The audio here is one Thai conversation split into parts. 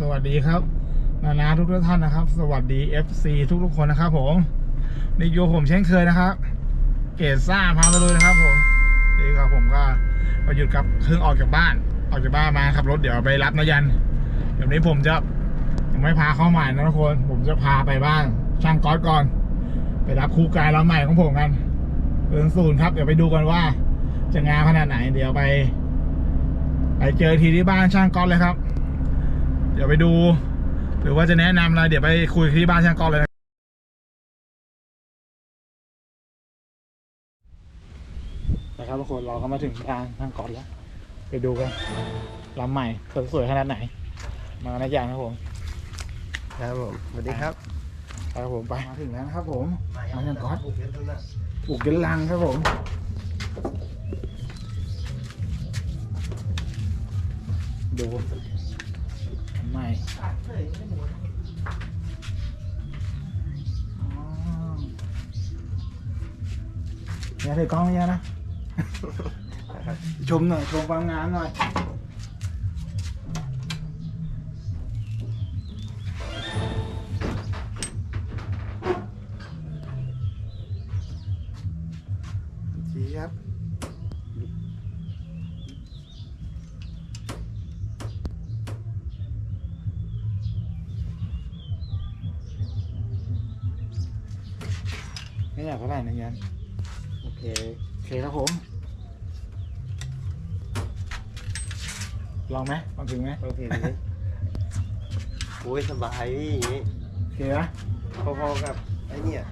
สวัสดีครับนานาทุกท่านนะครับ สวัสดี FC ทุกๆคนนะครับ ผมนี่โยผมเช่นเคยนะครับ เกศซ่าพามาเลยนะครับ ผมนี่ครับผมก็มาหยุดกับเพิ่งออกจากบ้าน ออกจากบ้านมาขับรถเดี๋ยวไปรับนายันเดี๋ยวนี้ผมจะยังไม่พาเข้าใหม่นะทุกคน ผมจะพาไปบ้านช่างก๊อตก่อน ไปรับครูกายลำใหม่ของผมกันเปินศูนย์ครับเดี๋ยวไปดูกันว่า จะงานขนาดไหน เดี๋ยวไป ไปเจอทีที่บ้านช่างก๊อตเลยครับ เดี๋ยวไปดู หรือว่าจะแนะนำอะไรเดี๋ยวไปคุยที่บ้านช่างก๊อตเลยนะนะครับทุกคนเราก็มาถึงทางช่างก๊อตแล้วไปดูกันลำใหม่สวยๆขนาดไหน มาในอย่างครับผมครับผมสวัสดีครับไปครับผมไปมาถึงแล้วนะครับผมมาช่างก๊อตปลูกกันลังครับผมดู ใหม่อ๋อเนี่ยถือกล้ ถึงไหมฟังเพลงนี้โอ้ยสบายพี่อย่างนี้โอเคนะพอๆกับไอ้เนี่ย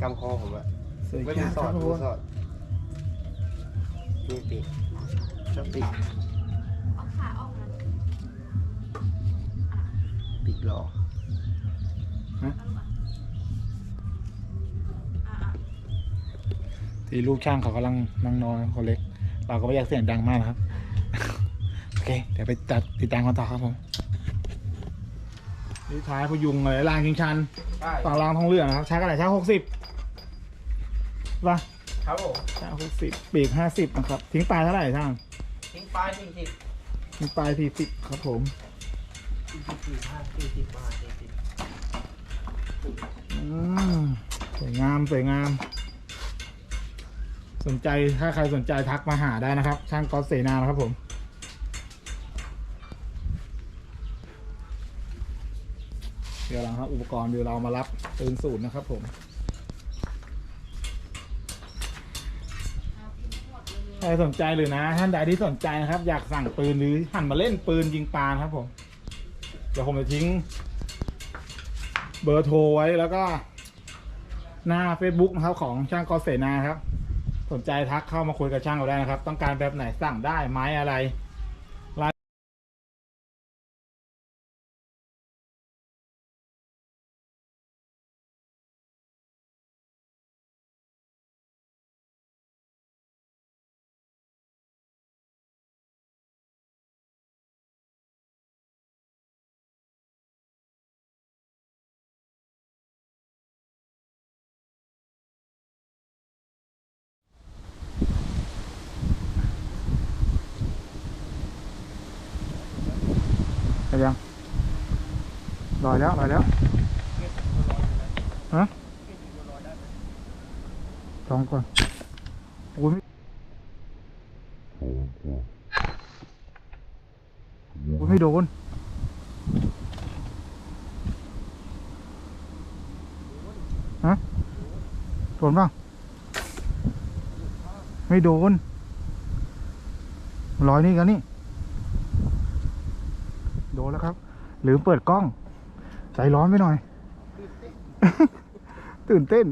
กำคอผมอะสวยไม่งาได้มสคอรัดบทุกไม่คนสอดนี่ปีกชอบปีกปีกหล่อที่ลูกช่างเขากำลังนั่งนอนคนเล็ก เราก็ไม่อยากเสียงดังมากนะครับ โอเค เดี๋ยวไปจัดติดตามกันต่อครับผม นี่ท้ายพยุงเลยรางชิงชันใช่ต่อรางทองเหลืองนะครับใช้กันไหนใช้หกสิบป่ะครับผมใช้หกสิบปีกห้าสิบนะครับ ทิ้งปลายเท่าไหร่ช่างทิ้งปลายสี่สิบทิ้งปลายสี่สิบครับผม สี่สิบสี่ห้าสี่สิบมาสี่สิบอืมสวยงามสวยงาม สนใจถ้าใครสนใจทักมาหาได้นะครับ ช่างก๊อตเสนานะครับผมเดี๋ยวหลังครับอุปกรณ์เดี๋ยวเรามารับปืนสูตรนะครับผมใครสนใจหรือนะ ท่านใดที่สนใจนะครับ อยากสั่งปืนหรือหันมาเล่นปืนยิงปลานะครับผมเดี๋ยวผมจะทิ้ง เบอร์โทรไว้แล้วก็หน้า Facebook นะครับของช่างกอเสนาครับ สนใจทักเข้ามาคุยกับช่างเราได้นะครับ ต้องการแบบไหนสั่งได้ไม้อะไร ยังลอยแล้วลอยแล้วฮะลองก่อนโอ้ยไม่โอ้ยไม่โดนฮะโดนป่าไม่โดนลอยนี่กันนี่ โดนแล้วครับ หรือเปิดกล้อง ใจร้อนไปหน่อย ตื่นเต้น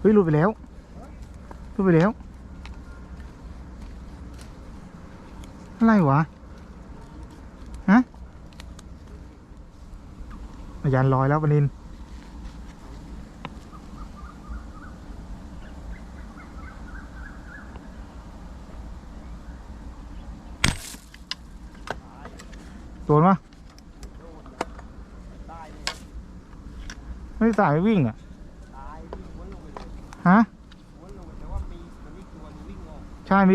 เฮ้ยหลุดไปแล้วหลุดไปแล้ว อะไรวะ ฮะอาจารย์ลอยแล้วปนิน โดนปะไม่สายไม่วิ่งอะ ตาย ฮะ แต่ว่ามีมันมีตัวนึงวิ่งออก ใช่มี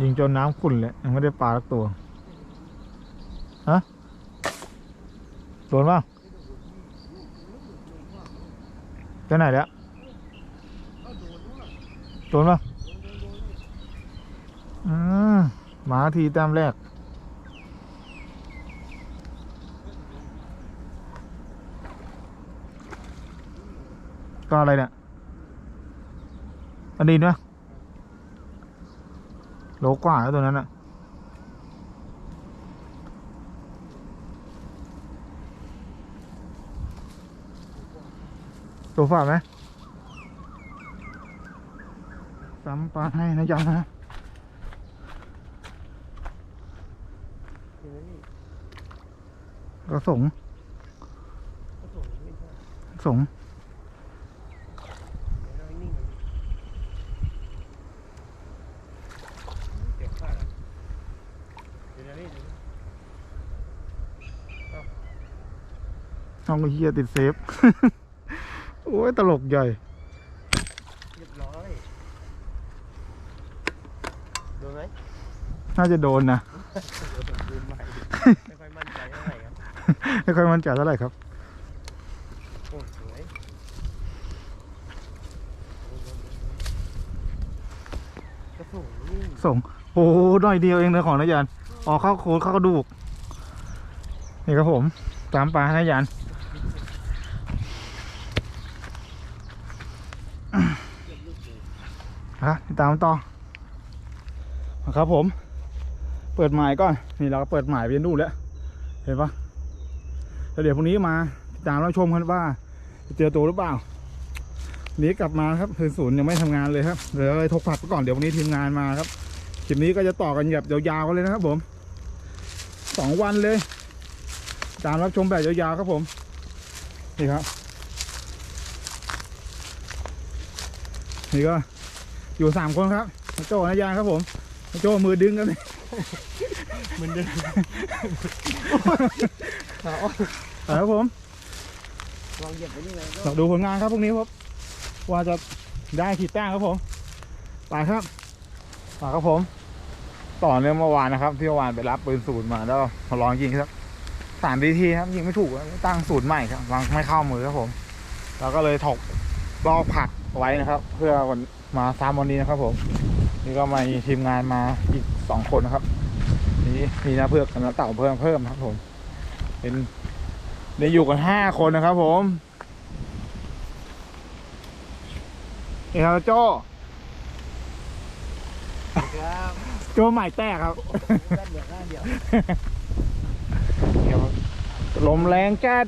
ยิงจนน้ำขุ่นเลยยังไม่ได้ปลาสักตัว ฮะ โดนเปล่าไปไหนแล้วโดนปะอืมหมาทีแต้มแรก ก็อะไรเนี่ยอันนี้นะ โลกว่าแล้วตัวนั้นอะตัวฝาดไหมซ้ำปลาให้นะจ๊ะนะเห็นไหมนี่กระสงก็ส่งไม่ใช่สง เดี๋ยวเรานิ่งมันเสียงขาดอะเดี๋ยวนะนี่ น้อง เฮียติดเซฟ โอ้ยตลกใหญ่เรียบร้อยโดนไหมน่าจะโดนนะเดี๋ยวผมดูใหม่ไม่ค่อยมั่นใจเท่าไหร่ครับไม่ค่อยมั่นใจเท่าไหร่ครับโอ้สวยกระสุนนี่ส่งโอ้หน่อยเดียวเองนะของนายยันออกเข้าโคนเข้ากระดูกนี่ครับผมตามปลาให้นายยันฮะ ตามต่อครับผม เปิดหมายก่อน นี่เราก็เปิดหมายไปดูแล้วเห็นปะแล้วเดี๋ยวพรุ่งนี้มาติดตามรับชมกันว่าจะเจอตัวหรือเปล่าวันนี้กลับมาครับคืนศูนย์ยังไม่ทำงานเลยครับเดี๋ยวเลยทกผัดไปก่อนเดี๋ยววันนี้ทีมงานมาครับคลิปนี้ก็จะต่อกันแบบยาวๆกันเลยนะครับผมสองวันเลยตามรับชมแบบยาวๆครับผมนี่ครับนี่ก็ อยู่สามคนครับนายโจ้นายยางครับผมนายโจ้มือดึงกันเลยมันเดินครับผมลองเหยียบไปนี่เลยก็ลองดูผลงานครับพรุ่งนี้ครับว่าจะได้ขีดแต้มครับผมไปครับมาครับผม ต่อเนื่องเมื่อวานนะครับ ที่เมื่อวานไปรับปืนศูนย์มาแล้วมาลองยิงครับสามทีครับยิงไม่ถูกตั้งศูนย์ใหม่ครับวางไม่เข้ามือครับผม แล้วก็เลยถกลอกผักไว้นะครับ เพื่อวัน มาซ้ำวันนี้นะครับผมนี่ก็มามีทีมงานมาอีกสองคนนะครับ นี่มีน้าเพือกกับน้าเต่าเพิ่มเพิ่มครับผมเป็นได้อยู่กันห้าคนนะครับผมนี่ครับโจโจใหม่แต้ครับลมแรงจัด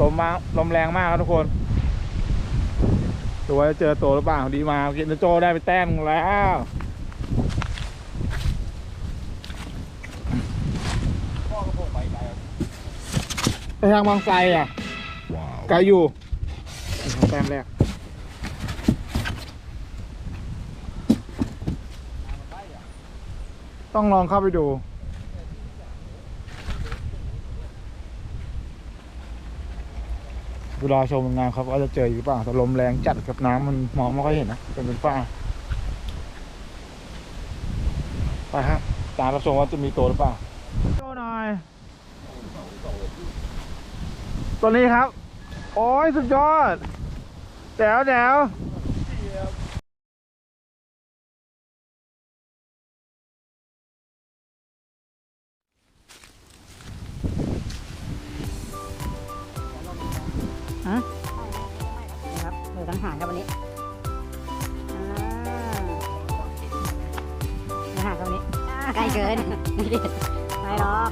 ลมมาลมแรงมากครับทุกคน ดูว่าเจอตัวหรือเปล่าดีมาเกินโจได้ไปแต้มแล้วไปทางบางไทรอะไกลอยู่แต้มแรกต้องลองเข้าไปดู เวลาชมงานครับว่าจะเจออีกหรือเปล่าแต่ลมแรงจัดกับน้ำมันมองไม่ค่อยเห็นนะเป็นเป็นฝ้าไปครับตามรับชมว่าจะมีตัวหรือเปล่าโชว์หน่อยตัวนี้ครับ โอ้ยสุดยอดแจ๋วแจ๋ว ใกล้เกินไม่หรอก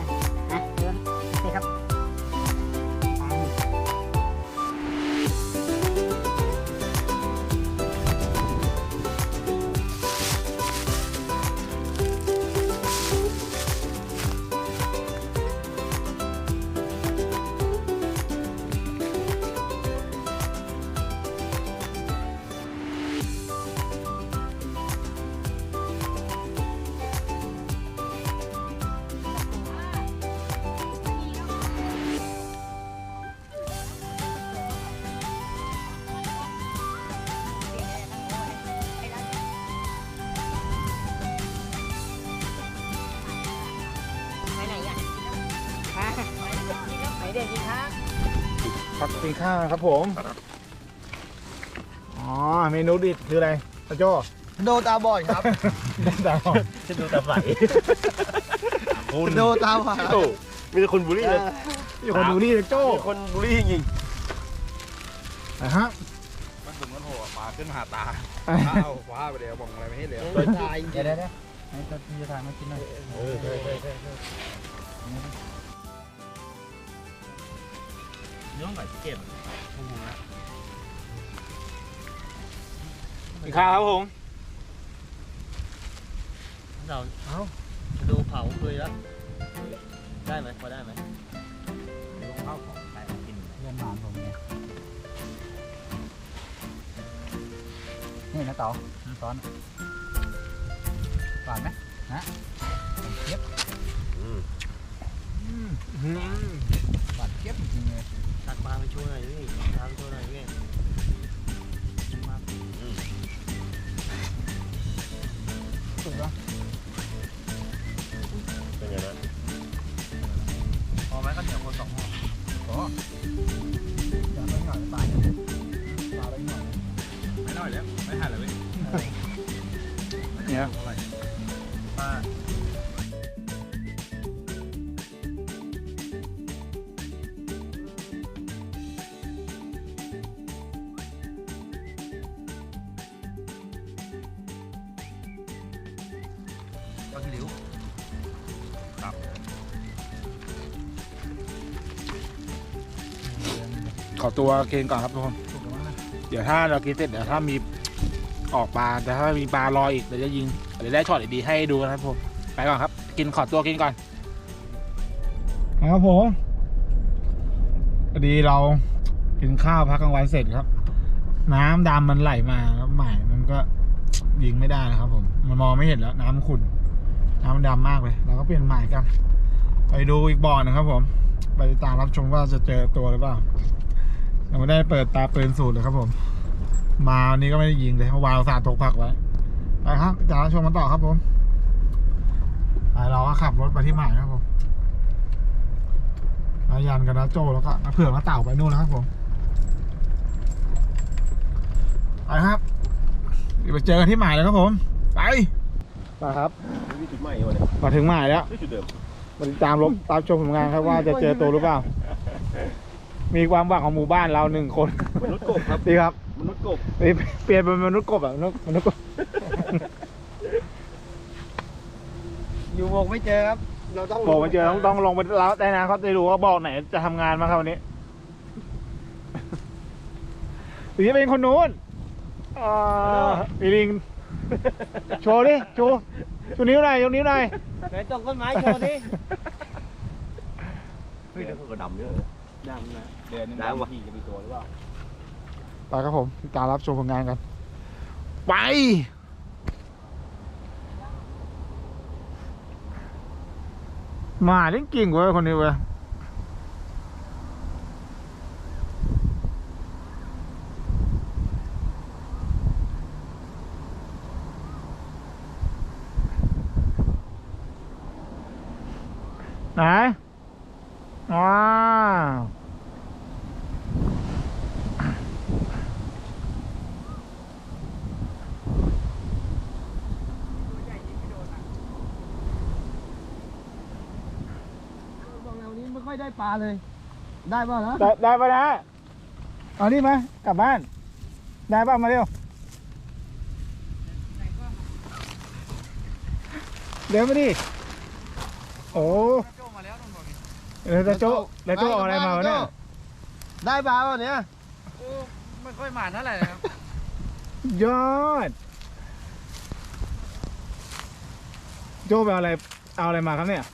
พักกินข้าวนะครับผม อ๋อ เมนูดิบคืออะไรตะโจ้โดตาบอดครับได้ดาวจะดูตาใสโดตามหาโอ้มีแต่คนบูลลี่เลยอยู่คนดูนี่ตะโจ้มีคนบูลลี่จริงนะฮะมันถึงมันโหมาขึ้นมาหาตาอะเอาคว้าไปเดี๋ยวบอกอะไรไม่ให้เหลวตายเดี๋ยวเดี๋ยวเดี๋ยวให้ตัวที่จะทานมากินหน่อย เออใช่ใช่ใช่ใช่เนื้อไหนเก็บกินข้าวครับผม เราเอ้าดูเผาเคยแล้วได้ไหมพอได้ไหมข้าวของใครกินเพื่อนหมานผมเนี่ยนี่นะเต๋อซ้อนหวานไหมนะเทียบหวานเทียบจริงๆเลย ตักปลาไปช่วยหน่อยพี่ปลาไปช่วยหน่อยพี่สุดล้วเป็นไงนะ ตัวกินก่อนครับทุกคน เดี๋ยวถ้าเรากินเสร็จเดี๋ยวถ้ามีออกปลาแต่ถ้ามีปลารออีกเดี๋ยวจะยิงเดี๋ยวได้ช็อตดีๆให้ดูนะครับผมไปก่อนครับ กินขอตัวกินก่อนครับผมพอดีเรากินข้าวพักกลางวันเสร็จครับ น้ำดำมันไหลมาแล้วหมายมันก็ยิงไม่ได้นะครับ ผม มันมองไม่เห็นแล้ว น้ำขุ่นน้ำมันดำมากเลย เราก็เปลี่ยนหมายกัน ไปดูอีกบ่อหนึงครับ ผม ไปติดตามรับชมว่าจะเจอตัวหรือเปล่า ยังไม่ได้เปิดตาปืนสูตรเลยครับผม มาวันนี้ก็ไม่ได้ยิงเลยเพราะวางสารตกผักไว้ไปครับจาชมกันต่อครับผมไปเราก็ขับรถไปที่หมายครับผมนายันกับนาโจแล้วก็นาเผื่อกนาเต่าไปนู่นแล้วครับผมไปครับเดี๋ยวไปเจอกันที่หมายเลยครับผม ไปไปครับนี่จุดใหม่วะเนี่ยมาถึงหมายแล้วนี่จุดเดิมมาติดตามรบตามชมผลงานครับว่าจะเจอตัวหรือเปล่า มีความหวังของหมู่บ้านเราหนึ่งคนมนุษย์กบครับ ดีครับมนุษย์กบเปลี่ยนเปลี่ยนเป็นมนุษย์กบอะมนุษย์มนุษย์กบอยู่วงไม่เจอครับ เราต้องบอกมาเจอต้องต้องลงไปแล้วแต่นะเขาจะดูว่าบอกไหนจะทำงานมางครับวันนี้หรือจะเป็นคนนู้นอ่าอีลิงโชว์ดิโชว์ชูนิ้วหน่อยยกนิ้วหน่อยไหนตรงต้นไม้โชว์ดิ เฮ้ยแล้วก็ดำเยอะ ดำนะ เดือนนึงได้วะพี่จะมีตัวหรือเปล่าไปครับผมติดตามรับชมผลงานกัน ไป มาเล่นกิ่งเว้ยคนนี้เว้ยไหนว้าว บอกแล้วนี้ไม่ค่อยได้ ปลาเลย ได้ป่ะนะได้ได้ปะนะเอานี่มากลับบ้าน ได้ป่ะมาเร็วเดี๋ยวมาดิโอ้เดี๋ยวจะโจ้แล้วโจ้เอาอะไรมาวะเนี่ยได้ปลาป่ะเนี่ยไม่ค่อยหมานเท่าไหร่ครับยอด โจ้ไปเอาอะไรเอาอะไรมาครับเนี่ย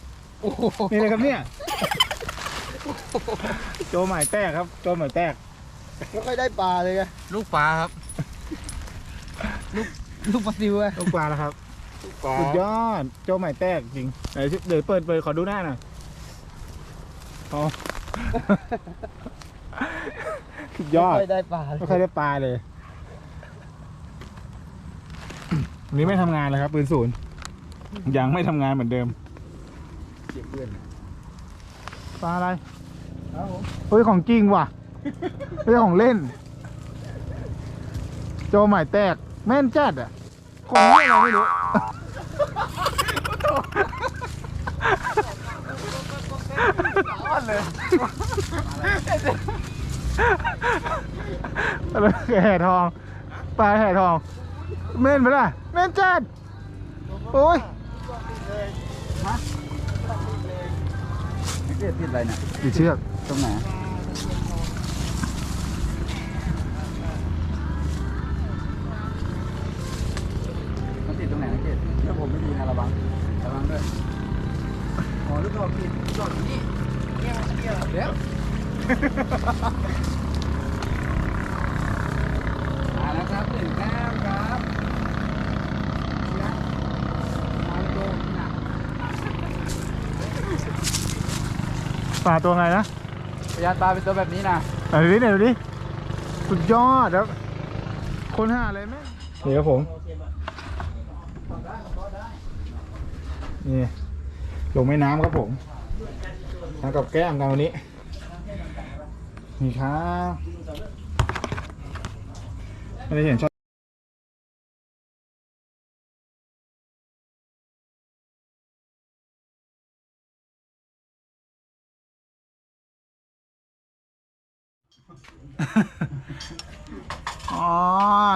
นี่เลยครับเนี่ย โจหมายแตกครับ โจหมายแตก ไม่ค่อยได้ปลาเลยไงลูกปลาครับ ลูกปลาซิวอะลูกปลาแล้วครับสุดยอด โจหมายแตกจริงไหนเดี๋ยวเปิดเปิดขอดูหน้าหน่อยอ๋อสุดยอด ไม่ค่อยได้ปลาเลยไม่ค่อยได้ปลาเลย วันนี้ไม่ทำงานเลยครับปืนศูนย์ยังไม่ทำงานเหมือนเดิม เก็บเพื่อน ปลาอะไรครับผมเฮ้ยของจริงว่ะ ไม่ใช่ของเล่น โจใหม่แตกแม่นจัดอะของเล่นเราไม่รู้อ้อนเลยอะไรแห่ทอง ปลาแห่ทอง เม่นไปละเม่นจัดโอ้ย เกียติดอะไรเนี่ยกี่เชือกตรงไหนมันติดตรงไหนนะเกียรติถ้าผมไม่ดีนะระวังระวังด้วยอ๋อลูกดอกติดดอกอยู่นี่เนี่ยเนี่ยเดี๋ยวมาแล้วครับหนึ่งแต้มครับเนี่ยมาโดนน่ะ ปลาตัวไงนะพยานปลาเป็นตัวแบบนี้นะไหนดูดิไหนดูดิสุดยอดครับคนหาอะไรไหมนี่ครับผมนี่ลงแม่น้ำครับผมทำกับแก้มกันวันนี้นี่ครับไม่ได้เห็นช็อ อ๋อ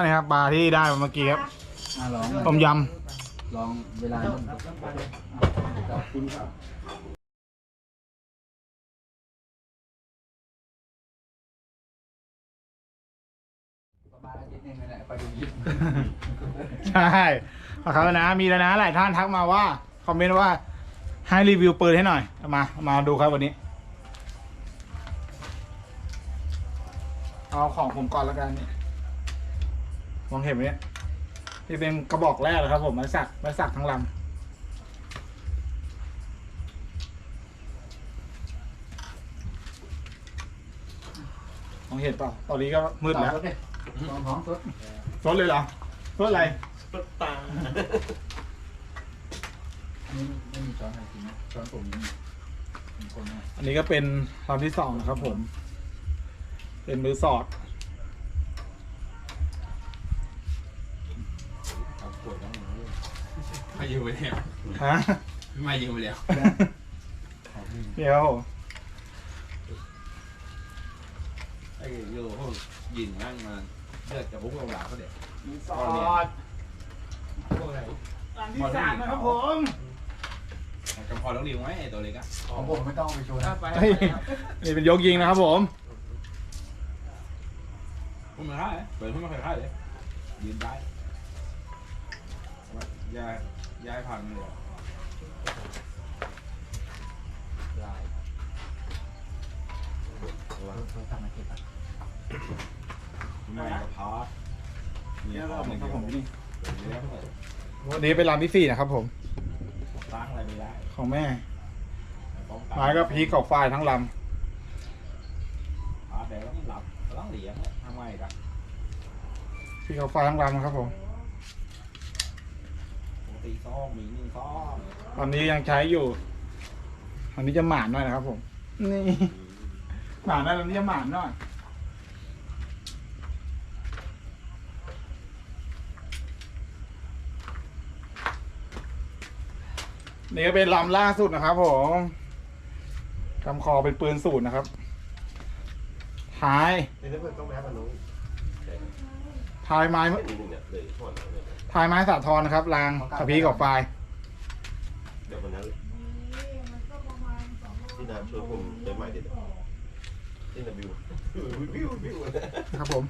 นี่ครับปลาที่ได้มาเมื่อกี้ครับมาลองต้มยลองเวลานี้ขอบคุณครับประมาณอาทิตย์หนึงนั่นแหละไปดูยิบำใช่ขอบคุณนะ มีแล้วนะหลายท่านทักมาว่า คอมเมนต์ว่าให้รีวิวปืนให้หน่อยเอามาเอามาดูครับวันนี้ เอาของผมก่อนแล้วกันนี่มองเห็นไหมเนี่ยนี่เป็นกระบอกแรกเลยครับผมไม้สักไม้สักทั้งลำมองเห็นเปล่าตอนนี้ก็มืดแล้วต่อสดดิลองของสดซดเลยเหรอซดอะไรตังนี่ไม่มีช้อนอะไรกินนะช้อนผมนี่มีคนนะอันนี้ก็เป็นลำที่สองนะครับผม เป็นมือสอดเอาขวดแล้วมาอยู่ไปแล้วฮะมาอยู่ไปแล้วเดี๋ยวไอ้โย่พวกยิงนั่งมาเลือดจะบุกลงหลังเขาเด็กมือสอดพวกอะไรลำที่สามนะครับผมกำพอต้องดีไหมไอ้ตัวเล็กอะของผมไม่ต้องไปโชว์นะเฮ้ยนี่เป็นยกยิงนะครับผม พุ่งมาได้เปิดพุ่งมาใครได้เลยยืนได้ยายยายพังเลยลายตัวทำมาเก็บอะไม่กระเพาะนี่ครับผมนี่นี่แล้วเปิดวันนี้เป็นลำที่สี่นะครับผมตั้งอะไรไม่ได้ของแม่ป้องไม้ก็พีกกับฝ่ายทั้งลอ่าเดี๋ยวต้องหลับต้องเหลียงทำ ไมกันำพีกกับฝ่ายทั้งลำนะครับผม ปกติซ่องมีหนึ่งซ่องตอนนี้ยังใช้อยู่ ตอนนี้จะหมานหน่อยนะครับผม นี่ หมานหน่อยตอนนี้จะหมานหน่อย นี่ก็เป็นลำล่าสุดนะครับผมคำคอเป็นปืนสูตรนะครับ ท้ายนี่ถ้าเกิดต้องแม้ปนุ้งท้ายไม้นี่เนี่ยเลยถอดเลยท้ายไม้สาทรนะครับรางสะพีกับไฟเดี๋ยววันนั้นที่น้ำช่วยผมเดินใหม่ดิที่นาบิววิววิวนะครับผม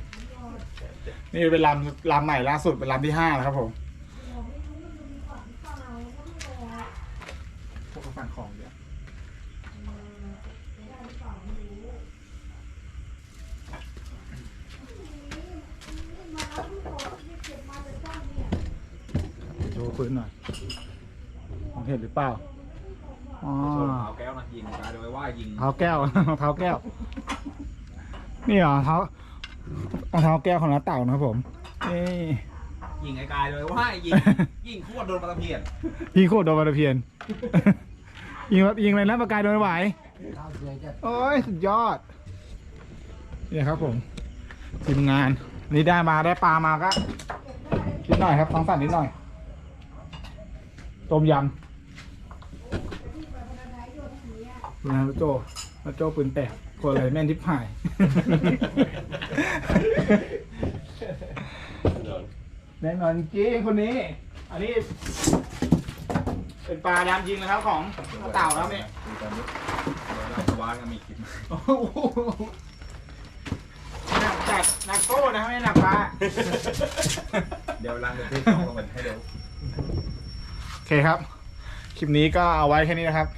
นี่เป็นลำลำใหม่ล่าสุดเป็นลำที่ห้านะครับผมพวกกระฟังของเยอะโชว์ ปืนหน่อยมองเห็นหรือเปล่าอ๋อเอาแก้วนะยิงกายโดยว่ายิงเท้าแก้ว รองเท้าแก้ว นี่เหรอเท้ารองเท้าแก้วของน้าเต่านะครับผมนี่ยิงไอ้กายโดยว่ายิงยิงขวดโดนปลาตะเพียนยิงโคตรโดนบาตะเพียน ยิงยิงอะไรนะประกายโดนไหวปข้าวสวยจัดโอ้ยสุดยอดนี่ครับผมทีมงาน นี่ได้มาได้ปลามาก็นิดหน่อยครับต้องสั่นนิดหน่อย ต้มยำนะโจนะโจปืนแตกคนอะไรแม่นทิพหาย แน่นอนจริงคนนี้ อันนี้ เป็นปลายำจริงนะครับของเต่าครับเนี่ยวานก็มีคลิปโอ้โหหนักจัดหนักโก้นะไม่หนักปลา เดี๋ยวรังจะเทต้องลงไปให้เดี๋ยวโอ เคครับ คลิปนี้ก็เอาไว้แค่นี้นะครับ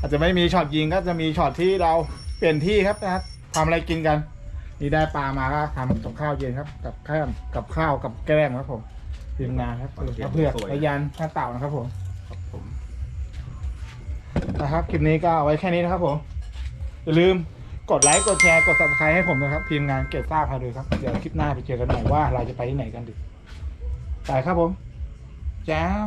อาจจะไม่มีช็อตยิงก็จะมีช็อตที่เราเปลี่ยนที่ครับนะครับทำอะไรกินกัน นี่ได้ปลามาก็ทำกับข้าวเย็นครับ กับข้าวกับข้าวกับแกล้มครับผมทีมงานครับเออพระเผือกพยันข้าเต่านะครับผมครับผมนะครับคลิปนี้ก็เอาไว้แค่นี้นะครับผมอย่าลืมกดไลค์กดแชร์กด subscribe ให้ผมนะครับ ทีมงานเกตซ่าพาดูครับ เดี๋ยวคลิปหน้าไปเจอกันใหม่ว่าเราจะไปที่ไหนกันดีไปครับผมแจ้ว